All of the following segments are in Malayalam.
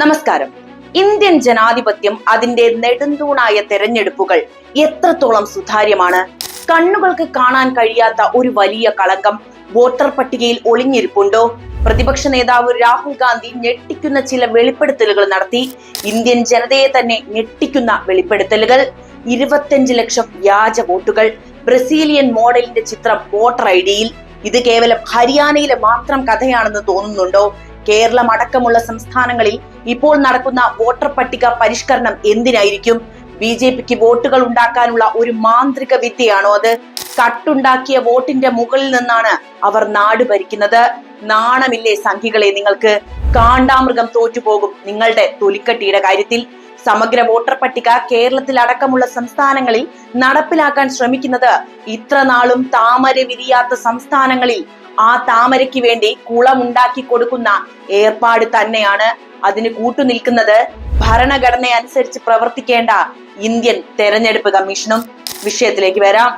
നമസ്കാരം. ഇന്ത്യൻ ജനാധിപത്യം അതിന്റെ നെടുന്തൂണായ തെരഞ്ഞെടുപ്പുകൾ എത്രത്തോളം സുതാര്യമാണ്? കണ്ണുകൾക്ക് കാണാൻ കഴിയാത്ത ഒരു വലിയ കളങ്കം വോട്ടർ പട്ടികയിൽ ഒളിഞ്ഞിരിപ്പുണ്ടോ? പ്രതിപക്ഷ നേതാവ് രാഹുൽ ഗാന്ധി ഞെട്ടിക്കുന്ന ചില വെളിപ്പെടുത്തലുകൾ നടത്തി ഇന്ത്യൻ ജനതയെ തന്നെ ഞെട്ടിക്കുന്ന വെളിപ്പെടുത്തലുകൾ. ഇരുപത്തിയഞ്ച് ലക്ഷം വ്യാജ വോട്ടുകൾ ബ്രസീലിയൻ മോഡലിന്റെ ചിത്രം വോട്ടർ ഐ ഡിയിൽ. ഇത് കേവലം ഹരിയാനയിലെ മാത്രം കഥയാണെന്ന് തോന്നുന്നുണ്ടോ? കേരളം അടക്കമുള്ള സംസ്ഥാനങ്ങളിൽ ഇപ്പോൾ നടക്കുന്ന വോട്ടർ പട്ടിക പരിഷ്കരണം എന്തിനായിരിക്കും? ബി ജെ പിക്ക് വോട്ടുകൾ ഉണ്ടാക്കാനുള്ള ഒരു മാന്ത്രിക വിദ്യയാണോ അത്? കട്ടുണ്ടാക്കിയ വോട്ടിന്റെ മുകളിൽ നിന്നാണ് അവർ നാട് ഭരിക്കുന്നത്. നാണമില്ലേ സംഖികളെ നിങ്ങൾക്ക്? കാണ്ടാമൃഗം തോറ്റുപോകും നിങ്ങളുടെ തൊലിക്കട്ടിയുടെ കാര്യത്തിൽ. സമഗ്ര വോട്ടർ പട്ടിക കേരളത്തിൽ അടക്കമുള്ള സംസ്ഥാനങ്ങളിൽ നടപ്പിലാക്കാൻ ശ്രമിക്കുന്നത് ഇത്ര നാളും താമര വിരിയാത്ത സംസ്ഥാനങ്ങളിൽ. ആ താമരയ്ക്ക് വേണ്ടി കുളമുണ്ടാക്കി കൊടുക്കുന്ന ഏർപ്പാട് തന്നെയാണ് അതിന് കൂട്ടുനിൽക്കുന്നത്. ഭരണഘടന അനുസരിച്ച് പ്രവർത്തിക്കേണ്ട ഇന്ത്യൻ തെരഞ്ഞെടുപ്പ് കമ്മീഷനും. വിഷയത്തിലേക്ക് വരാം.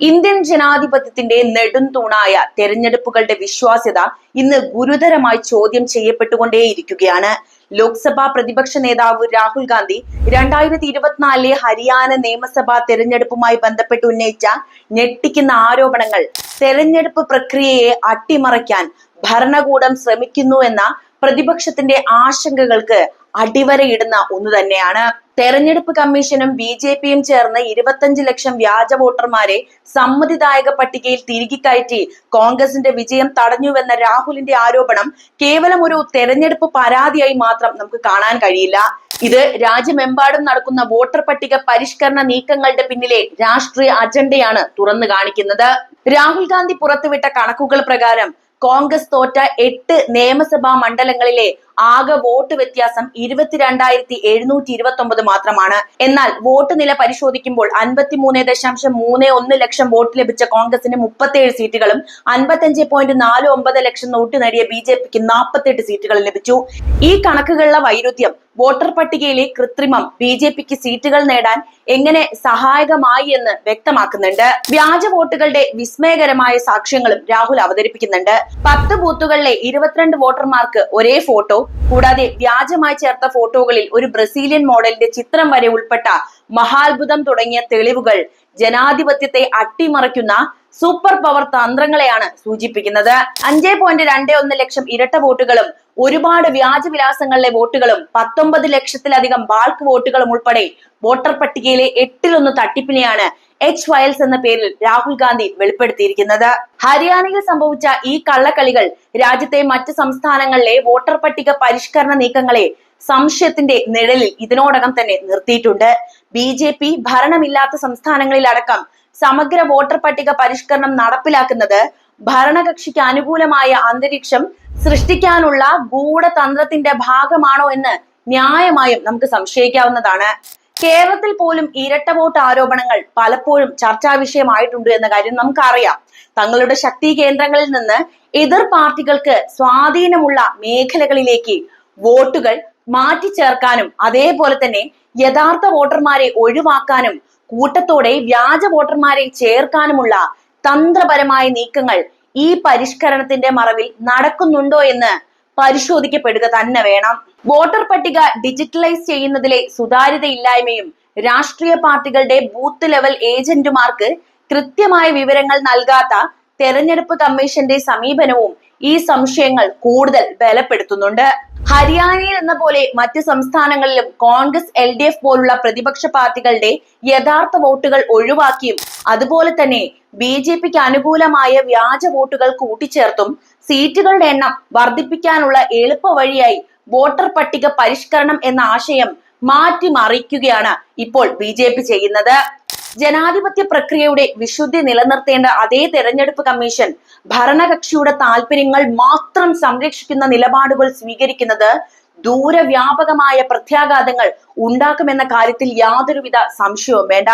ഇന്ത്യൻ ജനാധിപത്യത്തിന്റെ നെടുംതൂണായ തെരഞ്ഞെടുപ്പുകളുടെ വിശ്വാസ്യത ഇന്ന് ഗുരുതരമായി ചോദ്യം ചെയ്യപ്പെട്ടുകൊണ്ടേയിരിക്കുകയാണ്. ലോക്സഭാ പ്രതിപക്ഷ നേതാവ് രാഹുൽ ഗാന്ധി രണ്ടായിരത്തി ഇരുപത്തിനാലിലെ ഹരിയാന നിയമസഭാ തെരഞ്ഞെടുപ്പുമായി ബന്ധപ്പെട്ട് ഉന്നയിച്ച ഞെട്ടിക്കുന്ന ആരോപണങ്ങൾ തെരഞ്ഞെടുപ്പ് പ്രക്രിയയെ അട്ടിമറിക്കാൻ ഭരണകൂടം ശ്രമിക്കുന്നു എന്ന പ്രതിപക്ഷത്തിന്റെ ആശങ്കകൾക്ക് അടിവരയിടുന്ന ഒന്ന് തന്നെയാണ്. തെരഞ്ഞെടുപ്പ് കമ്മീഷനും ബി ജെ പിയും ചേർന്ന് ഇരുപത്തഞ്ച് ലക്ഷം വ്യാജ വോട്ടർമാരെ സമ്മതിദായക പട്ടികയിൽ തിരികെ കയറ്റി. കോൺഗ്രസിന്റെ വിജയം തടഞ്ഞുവെന്ന രാഹുലിന്റെ ആരോപണം കേവലം ഒരു തെരഞ്ഞെടുപ്പ് പരാതിയായി മാത്രം നമുക്ക് കാണാൻ കഴിയില്ല. ഇത് രാജ്യമെമ്പാടും നടക്കുന്ന വോട്ടർ പട്ടിക പരിഷ്കരണ നീക്കങ്ങളുടെ പിന്നിലെ രാഷ്ട്രീയ അജണ്ടയാണ് തുറന്നു കാണിക്കുന്നത്. രാഹുൽ ഗാന്ധി പുറത്തുവിട്ട കണക്കുകൾ പ്രകാരം കോൺഗ്രസ് തോറ്റ എട്ട് നിയമസഭാ മണ്ഡലങ്ങളിലെ ആകെ വോട്ട് വ്യത്യാസം ഇരുപത്തിരണ്ടായിരത്തി എഴുന്നൂറ്റി ഇരുപത്തി ഒമ്പത് മാത്രമാണ്. എന്നാൽ വോട്ട് നില പരിശോധിക്കുമ്പോൾ അൻപത്തിമൂന്ന് ദശാംശം മൂന്ന് ഒന്ന് ലക്ഷം വോട്ട് ലഭിച്ച കോൺഗ്രസിന് മുപ്പത്തേഴ് സീറ്റുകളും അൻപത്തഞ്ച് പോയിന്റ് നാല് ഒമ്പത് ലക്ഷം വോട്ട് നേടിയ ബി ജെ പിക്ക് നാൽപ്പത്തെട്ട് സീറ്റുകൾ ലഭിച്ചു. ഈ കണക്കുകളിലെ വൈരുദ്ധ്യം വോട്ടർ പട്ടികയിലെ കൃത്രിമം ബി ജെ പിക്ക് സീറ്റുകൾ നേടാൻ എങ്ങനെ സഹായകമായി എന്ന് വ്യക്തമാക്കുന്നുണ്ട്. വ്യാജ വോട്ടുകളുടെ വിസ്മയകരമായ സാക്ഷ്യങ്ങളും രാഹുൽ അവതരിപ്പിക്കുന്നുണ്ട്. പത്ത് ബൂത്തുകളിലെ ഇരുപത്തിരണ്ട് വോട്ടർമാർക്ക് ഒരേ ഫോട്ടോ കൂടാതെ വ്യാജമായി ചേർത്ത ഫോട്ടോകളിൽ ഒരു ബ്രസീലിയൻ മോഡലിന്റെ ചിത്രം വരെ ഉൾപ്പെട്ട മഹാത്ഭുതം തുടങ്ങിയ തെളിവുകൾ ജനാധിപത്യത്തെ അട്ടിമറിക്കുന്ന സൂപ്പർ പവർ തന്ത്രങ്ങളെയാണ് സൂചിപ്പിക്കുന്നത്. അഞ്ചേ പോയിന്റ് രണ്ട് ഒന്ന് ലക്ഷം ഇരട്ട വോട്ടുകളും ഒരുപാട് വ്യാജ വിലാസങ്ങളിലെ വോട്ടുകളും പത്തൊമ്പത് ലക്ഷത്തിലധികം ബാൾക്ക് വോട്ടുകളും ഉൾപ്പെടെ വോട്ടർ പട്ടികയിലെ എട്ടിലൊന്ന് തട്ടിപ്പിനെയാണ് എച്ച് വയൽസ് എന്ന പേരിൽ രാഹുൽ ഗാന്ധി വെളിപ്പെടുത്തിയിരിക്കുന്നത്. ഹരിയാനയിൽ സംഭവിച്ച ഈ കള്ളക്കളികൾ രാജ്യത്തെ മറ്റ് സംസ്ഥാനങ്ങളിലെ വോട്ടർ പട്ടിക പരിഷ്കരണ നീക്കങ്ങളെ സംശയത്തിന്റെ നിഴലിൽ ഇതിനോടകം തന്നെ നിർത്തിയിട്ടുണ്ട്. ബി ജെ പി ഭരണമില്ലാത്ത സംസ്ഥാനങ്ങളിലടക്കം സമഗ്ര വോട്ടർ പട്ടിക പരിഷ്കരണം നടപ്പിലാക്കുന്നത് ഭരണകക്ഷിക്ക് അനുകൂലമായ അന്തരീക്ഷം സൃഷ്ടിക്കാനുള്ള ഗൂഢതന്ത്രത്തിന്റെ ഭാഗമാണോ എന്ന് ന്യായമായും നമുക്ക് സംശയിക്കാവുന്നതാണ്. കേരളത്തിൽ പോലും ഇരട്ട വോട്ട് ആരോപണങ്ങൾ പലപ്പോഴും ചർച്ചാ വിഷയമായിട്ടുണ്ട് എന്ന കാര്യം നമുക്കറിയാം. തങ്ങളുടെ ശക്തി കേന്ദ്രങ്ങളിൽ നിന്ന് എതിർ പാർട്ടികൾക്ക് സ്വാധീനമുള്ള മേഖലകളിലേക്ക് വോട്ടുകൾ മാറ്റി ചേർക്കാനും അതേപോലെ തന്നെ യഥാർത്ഥ വോട്ടർമാരെ ഒഴിവാക്കാനും കൂട്ടത്തോടെ വ്യാജ വോട്ടർമാരെ ചേർക്കാനുമുള്ള തന്ത്രപരമായ നീക്കങ്ങൾ ഈ പരിഷ്കരണത്തിന്റെ മറവിൽ നടക്കുന്നുണ്ടോ എന്ന് പരിശോധിക്കപ്പെടുക തന്നെ വേണം. വോട്ടർ പട്ടിക ഡിജിറ്റലൈസ് ചെയ്യുന്നതിലെ സുതാര്യതയില്ലായ്മയും രാഷ്ട്രീയ പാർട്ടികളുടെ ബൂത്ത് ലെവൽ ഏജന്റുമാർക്ക് കൃത്യമായ വിവരങ്ങൾ നൽകാത്ത തെരഞ്ഞെടുപ്പ് കമ്മീഷന്റെ സമീപനവും ഈ സംശയങ്ങൾ കൂടുതൽ ബലപ്പെടുത്തുന്നുണ്ട്. ഹരിയാനയിൽ എന്ന പോലെ മറ്റ് സംസ്ഥാനങ്ങളിലും കോൺഗ്രസ് എൽ ഡി എഫ് പോലുള്ള പ്രതിപക്ഷ പാർട്ടികളുടെ യഥാർത്ഥ വോട്ടുകൾ ഒഴിവാക്കിയും അതുപോലെ തന്നെ ബി ജെ പിക്ക് അനുകൂലമായ വ്യാജ വോട്ടുകൾ കൂട്ടിച്ചേർത്തും സീറ്റുകളുടെ എണ്ണം വർദ്ധിപ്പിക്കാനുള്ള എളുപ്പ വഴിയായി വോട്ടർ പട്ടിക പരിഷ്കരണം എന്ന ആശയം മാറ്റിമറിക്കുകയാണ് ഇപ്പോൾ ബി ചെയ്യുന്നത്. ജനാധിപത്യ പ്രക്രിയയുടെ വിശുദ്ധി നിലനിർത്തേണ്ട അതേ തെരഞ്ഞെടുപ്പ് കമ്മീഷൻ ഭരണകക്ഷിയുടെ താല്പര്യങ്ങൾ മാത്രം സംരക്ഷിക്കുന്ന നിലപാടുകൾ സ്വീകരിക്കുന്നത് ദൂരവ്യാപകമായ പ്രത്യാഘാതങ്ങൾ ഉണ്ടാക്കുമെന്ന കാര്യത്തിൽ യാതൊരുവിധ സംശയവും വേണ്ട.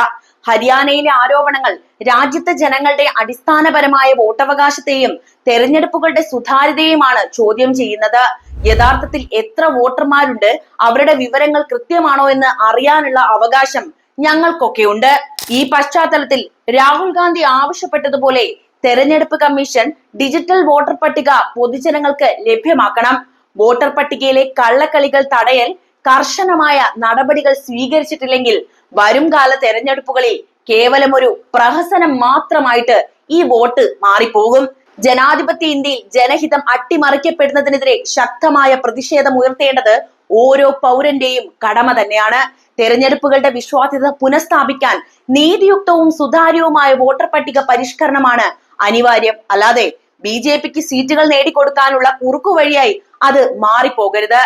ഹരിയാനയിലെ ആരോപണങ്ങൾ രാജ്യത്തെ ജനങ്ങളുടെ അടിസ്ഥാനപരമായ വോട്ടവകാശത്തെയും തെരഞ്ഞെടുപ്പുകളുടെ സുതാര്യതയുമാണ് ചോദ്യം ചെയ്യുന്നത്. യഥാർത്ഥത്തിൽ എത്ര വോട്ടർമാരുണ്ട്? അവരുടെ വിവരങ്ങൾ കൃത്യമാണോ എന്ന് അറിയാനുള്ള അവകാശം ഞങ്ങൾക്കൊക്കെയുണ്ട് ഈ പശ്ചാത്തലത്തിൽ രാഹുൽ ഗാന്ധി ആവശ്യപ്പെട്ടതുപോലെ തെരഞ്ഞെടുപ്പ് കമ്മീഷൻ ഡിജിറ്റൽ വോട്ടർ പട്ടിക പൊതുജനങ്ങൾക്ക് ലഭ്യമാക്കണം. വോട്ടർ പട്ടികയിലെ കള്ളക്കളികൾ തടയൽ കർശനമായ നടപടികൾ സ്വീകരിച്ചിട്ടില്ലെങ്കിൽ വരും കാല തെരഞ്ഞെടുപ്പുകളിൽ കേവലം ഒരു പ്രഹസനം മാത്രമായിട്ട് ഈ വോട്ട് മാറിപ്പോകും. ജനാധിപത്യ ഇന്ത്യയിൽ ജനഹിതം അട്ടിമറിക്കപ്പെടുന്നതിനെതിരെ ശക്തമായ പ്രതിഷേധം ഉയർത്തേണ്ടത് ഓരോ പൗരന്റെയും കടമ തന്നെയാണ്. തെരഞ്ഞെടുപ്പുകളുടെ വിശ്വാസ്യത പുനഃസ്ഥാപിക്കാൻ നീതിയുക്തവും സുതാര്യവുമായ വോട്ടർ പട്ടിക പരിഷ്കരണമാണ് അനിവാര്യം. അല്ലാതെ ബി ജെ പിക്ക് സീറ്റുകൾ നേടിക്കൊടുക്കാനുള്ള കുറുക്കുവഴിയായി അത് മാറിപ്പോകരുത്.